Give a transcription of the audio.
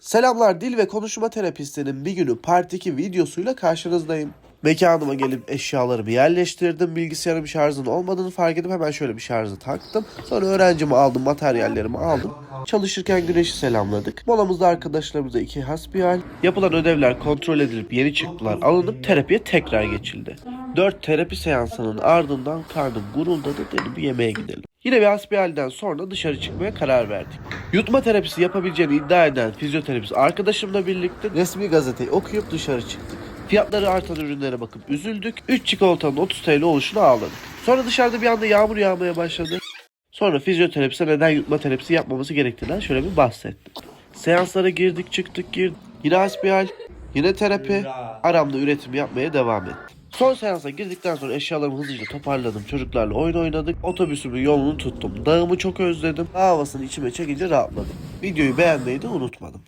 Selamlar dil ve konuşma terapistinin bir günü part 2 videosuyla karşınızdayım. Mekanıma gelip eşyalarımı yerleştirdim. Bilgisayarım şarjın olmadığını fark edip hemen şöyle bir şarjı taktım. Sonra öğrencimi aldım, materyallerimi aldım. Çalışırken güneşi selamladık. Molamızda arkadaşlarımıza iki hasbihal. Yapılan ödevler kontrol edilip yeni çıktılar alınıp terapiye tekrar geçildi. 4 terapi seansının ardından karnım guruldadı dedim bir yemeğe gidelim. Yine bir hasbihalden sonra dışarı çıkmaya karar verdik. Yutma terapisi yapabileceğini iddia eden fizyoterapist arkadaşımla birlikte resmi gazeteyi okuyup dışarı çıktık. Fiyatları artan ürünlere bakıp üzüldük. 3 çikolatanın 30 TL oluşunu ağladık. Sonra dışarıda bir anda yağmur yağmaya başladı. Sonra fizyoterapiste neden yutma terapisi yapmamız gerektiğinden şöyle bir bahsettim. Seanslara girdik çıktık girdik. Yine hasbihal, yine terapi. Aramda üretim yapmaya devam ettim. Son seansa girdikten sonra eşyalarımı hızlıca toparladım. Çocuklarla oyun oynadık. Otobüsümün yolunu tuttum. Dağımı çok özledim. Havasını içime çekince rahatladım. Videoyu beğenmeyi de unutmadım.